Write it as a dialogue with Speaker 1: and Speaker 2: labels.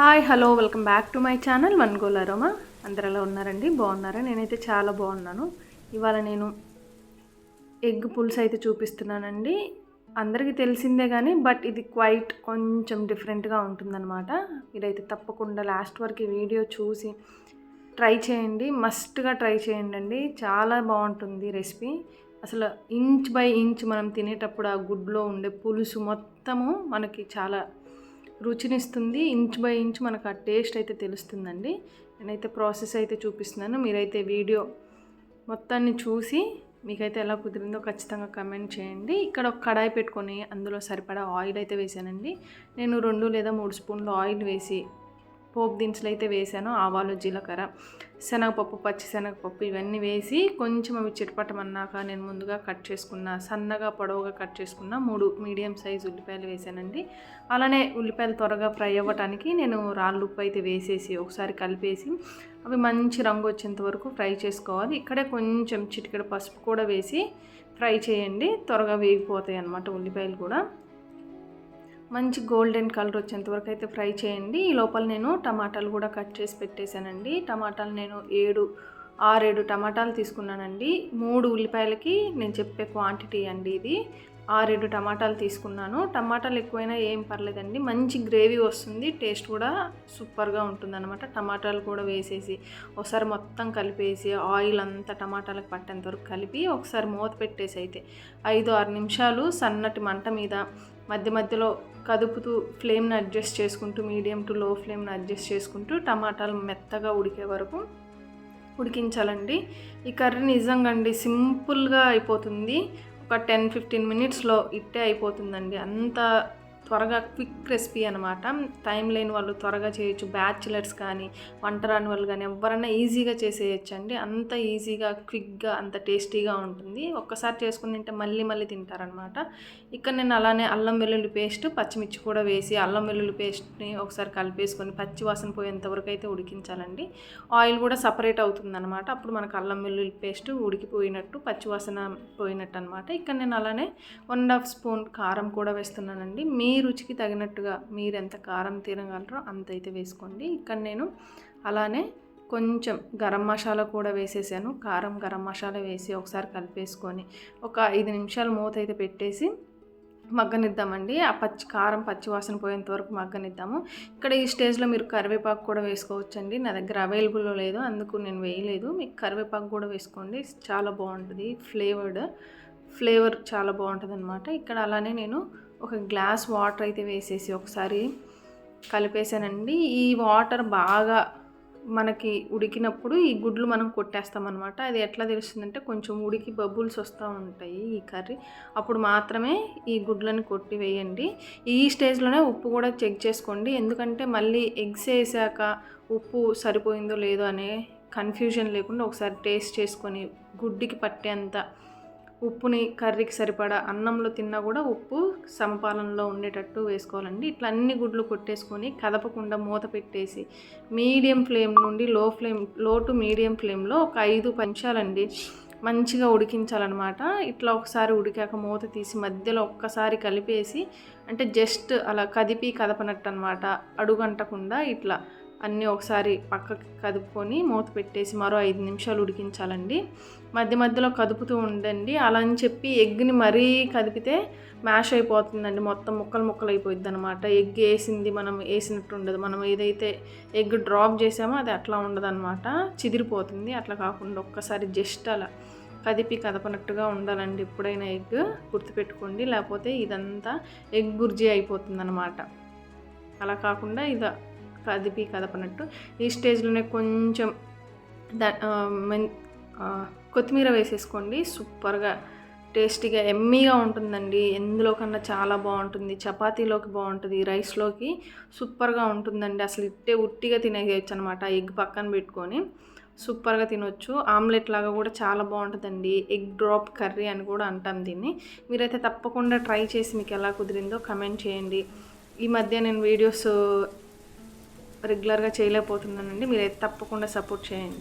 Speaker 1: Hi hello welcome back to my channel one goal aroma అందరు ఎలా ఉన్నారండి? బాగున్నారా? నేనైతే చాలా బాగున్నాను. ఇవాళ నేను ఎగ్ పులుసు అయితే చూపిస్తున్నానండి. అందరికీ తెలిసిందే కానీ బట్ ఇది క్వైట్ కొంచెం డిఫరెంట్గా ఉంటుందన్నమాట. మీరైతే తప్పకుండా లాస్ట్ వరకు ఈ వీడియో చూసి ట్రై చేయండి. మస్ట్గా ట్రై చేయండి అండి చాలా బాగుంటుంది రెసిపీ. అసలు ఇంచ్ బై ఇంచ్ మనం తినేటప్పుడు ఆ గుడ్లో ఉండే పులుసు మొత్తము మనకి చాలా రుచినిస్తుంది ఇంచ్ బై ఇంచ్ మనకు ఆ టేస్ట్ అయితే తెలుస్తుందండి. నేనైతే ప్రాసెస్ అయితే చూపిస్తున్నాను. మీరైతే వీడియో మొత్తాన్ని చూసి మీకైతే ఎలా కుదిరిందో ఖచ్చితంగా కమెంట్ చేయండి. ఇక్కడ ఒక కడాయి పెట్టుకొని అందులో సరిపడా ఆయిల్ అయితే వేసానండి. నేను రెండు లేదా మూడు స్పూన్లు ఆయిల్ వేసి పోపు దినుసులు అయితే వేసాను ఆవాలు జీలకర్ర శనగపప్పు పచ్చి శనగపప్పు ఇవన్నీ వేసి కొంచెం అవి చిటపటమన్నాక నేను ముందుగా కట్ చేసుకున్న సన్నగా పొడవుగా కట్ చేసుకున్న మూడు మీడియం సైజ్ ఉల్లిపాయలు వేసానండి. అలానే ఉల్లిపాయలు త్వరగా ఫ్రై అవ్వటానికి నేను రాళ్ళు ఉప్పు అయితే వేసేసి ఒకసారి కలిపేసి అవి మంచి రంగు వచ్చేంత వరకు ఫ్రై చేసుకోవాలి. ఇక్కడే కొంచెం చిటికెడ పసుపు కూడా వేసి ఫ్రై చేయండి త్వరగా వేగిపోతాయి అన్నమాట ఉల్లిపాయలు కూడా. మంచి గోల్డెన్ కలర్ వచ్చేంత వరకు అయితే ఫ్రై చేయండి. ఈ లోపల నేను టమాటాలు కూడా కట్ చేసి పెట్టేశానండి. టమాటాలు నేను ఏడు ఆరేడు టమాటాలు తీసుకున్నానండి. మూడు ఉల్లిపాయలకి నేను చెప్పే క్వాంటిటీ అండి ఇది. ఆరేడు టమాటాలు తీసుకున్నాను. టమాటాలు ఎక్కువైనా ఏం పర్లేదండి. మంచి గ్రేవీ వస్తుంది. టేస్ట్ కూడా సూపర్గా ఉంటుందన్నమాట. టమాటాలు కూడా వేసేసి ఒకసారి మొత్తం కలిపేసి ఆయిల్ అంతా టమాటాలకు పట్టేంత వరకు కలిపి ఒకసారి మూత పెట్టేసి అయితే ఐదు ఆరు నిమిషాలు సన్నటి మంట మీద మధ్య మధ్యలో కదుపుతూ ఫ్లేమ్ని అడ్జస్ట్ చేసుకుంటూ మీడియం టు లో ఫ్లేమ్ని అడ్జస్ట్ చేసుకుంటూ టమాటాలు మెత్తగా ఉడికే వరకు ఉడికించాలండి. ఈ కర్రీ నిజంగా అండి సింపుల్గా అయిపోతుంది. ఒక టెన్ ఫిఫ్టీన్ మినిట్స్లో ఇట్టే అయిపోతుందండి. అంత త్వరగా క్విక్ రెసిపీ అనమాట టైం లేని వాళ్ళు త్వరగా చేయొచ్చు. బ్యాచులర్స్ కానీ వంట రాని వాళ్ళు కానీ ఎవరైనా ఈజీగా చేసేయచ్చు అండి అంత ఈజీగా క్విక్గా అంత టేస్టీగా ఉంటుంది. ఒక్కసారి చేసుకుని తింటే మళ్ళీ మళ్ళీ తింటారనమాట ఇక్కడ నేను అలానే అల్లం వెల్లుల్లి పేస్ట్ పచ్చిమిర్చి కూడా వేసి అల్లం వెల్లుల్లి పేస్ట్ని ఒకసారి కలిపేసుకొని పచ్చి వాసన పోయేంతవరకు అయితే ఉడికించాలండి. ఆయిల్ కూడా సపరేట్ అవుతుందనమాట అప్పుడు మనకు అల్లం వెల్లుల్లి పేస్ట్ ఉడికిపోయినట్టు పచ్చి వాసన పోయినట్టు అనమాట ఇక్కడ నేను అలానే వన్ అండ్ హాఫ్ స్పూన్ కారం కూడా వేస్తున్నానండి. మీ రుచికి తగినట్టుగా మీరు ఎంత కారం తినగలరో అంత అయితే వేసుకోండి. ఇక్కడ నేను అలానే కొంచెం గరం మసాలా కూడా వేసేసాను. కారం గరం మసాలా వేసి ఒకసారి కలిపేసుకొని ఒక ఐదు నిమిషాలు మూత అయితే పెట్టేసి మగ్గనిద్దామండి. ఆ పచ్చి కారం పచ్చి వాసన పోయేంత వరకు మగ్గనిద్దాము. ఇక్కడ ఈ స్టేజ్లో మీరు కరివేపాకు కూడా వేసుకోవచ్చండి. నా దగ్గర అవైలబుల్లో లేదు అందుకు నేను వేయలేదు. మీకు కరివేపాకు కూడా వేసుకోండి. చాలా బాగుంటుంది. ఫ్లేవర్డ్ ఫ్లేవర్ చాలా బాగుంటుంది అనమాట ఇక్కడ అలానే నేను ఒక గ్లాస్ వాటర్ అయితే వేసేసి ఒకసారి కలిపేసానండి ఈ వాటర్ బాగా మనకి ఉడికినప్పుడు ఈ గుడ్లు మనం కొట్టేస్తామన్నమాట. అది ఎట్లా తెలుస్తుందంటే కొంచెం ఉడికి బబుల్స్ వస్తూ ఉంటాయి ఈ కర్రీ. అప్పుడు మాత్రమే ఈ గుడ్లను కొట్టి వేయండి ఈ స్టేజ్లోనే ఉప్పు కూడా చెక్ చేసుకోండి. ఎందుకంటే మళ్ళీ ఎగ్స్ వేసాక ఉప్పు సరిపోయిందో లేదో అనే కన్ఫ్యూజన్ లేకుండా ఒకసారి టేస్ట్ చేసుకొని గుడ్డికి పట్టేంత ఉప్పుని కర్రీకి సరిపడా అన్నంలో తిన్నా కూడా ఉప్పు సమపాలనలో ఉండేటట్టు వేసుకోవాలండి. ఇట్లా అన్ని గుడ్లు కొట్టేసుకొని కదపకుండా మూత పెట్టేసి మీడియం ఫ్లేమ్ నుండి లో ఫ్లేమ్లో టు మీడియం ఫ్లేమ్లో ఒక ఐదు పంచాలండి. మంచిగా ఉడికించాలన్నమాట. ఇట్లా ఒకసారి ఉడికాక మూత తీసి మధ్యలో ఒక్కసారి కలిపేసి అంటే జస్ట్ అలా కదిపి కదపనట్టు అనమాట అడుగంటకుండా ఇట్లా అన్నీ ఒకసారి పక్కకి కదుపుకొని మూత పెట్టేసి మరో ఐదు నిమిషాలు ఉడికించాలండి. మధ్య మధ్యలో కదుపుతూ ఉండండి. అలా అని చెప్పి ఎగ్ని మరీ కదిపితే మ్యాష్ అయిపోతుందండి. మొత్తం ముక్కలు ముక్కలు అయిపోయింది అనమాట ఎగ్ వేసింది మనం వేసినట్టు ఉండదు. మనం ఏదైతే ఎగ్ డ్రాప్ చేసామో అది అట్లా ఉండదన్నమాట. చిదిరిపోతుంది. అట్లా కాకుండా ఒక్కసారి జస్ట్ అలా కదిపి కదపనట్టుగా ఉండాలండి. ఎప్పుడైనా ఎగ్ గుర్తుపెట్టుకోండి. లేకపోతే ఇదంతా ఎగ్ గుర్జీ అయిపోతుంది అనమాట అలా కాకుండా ఇది కదిపి కదపనట్టు ఈ స్టేజ్లోనే కొంచెం ద కొత్తిమీర వేసేసుకోండి. సూపర్గా టేస్టీగా ఎమ్మీగా ఉంటుందండి. ఎందులో కన్నా చాలా బాగుంటుంది. చపాతీలోకి బాగుంటుంది రైస్లోకి సూపర్గా ఉంటుందండి. అసలు ఇట్టే ఉట్టిగా తినేయచ్చు అనమాట ఎగ్ పక్కన పెట్టుకొని. సూపర్గా తినొచ్చు. ఆమ్లెట్ లాగా కూడా చాలా బాగుంటుందండి. ఎగ్ డ్రాప్ కర్రీ అని కూడా అంటాం దీన్ని. మీరైతే తప్పకుండా ట్రై చేసి మీకు ఎలా కుదిరిందో కమెంట్ చేయండి. ఈ మధ్య నేను వీడియోస్ రెగ్యులర్గా చేయలేకపోతున్నానండి. మీరైతే తప్పకుండా సపోర్ట్ చేయండి.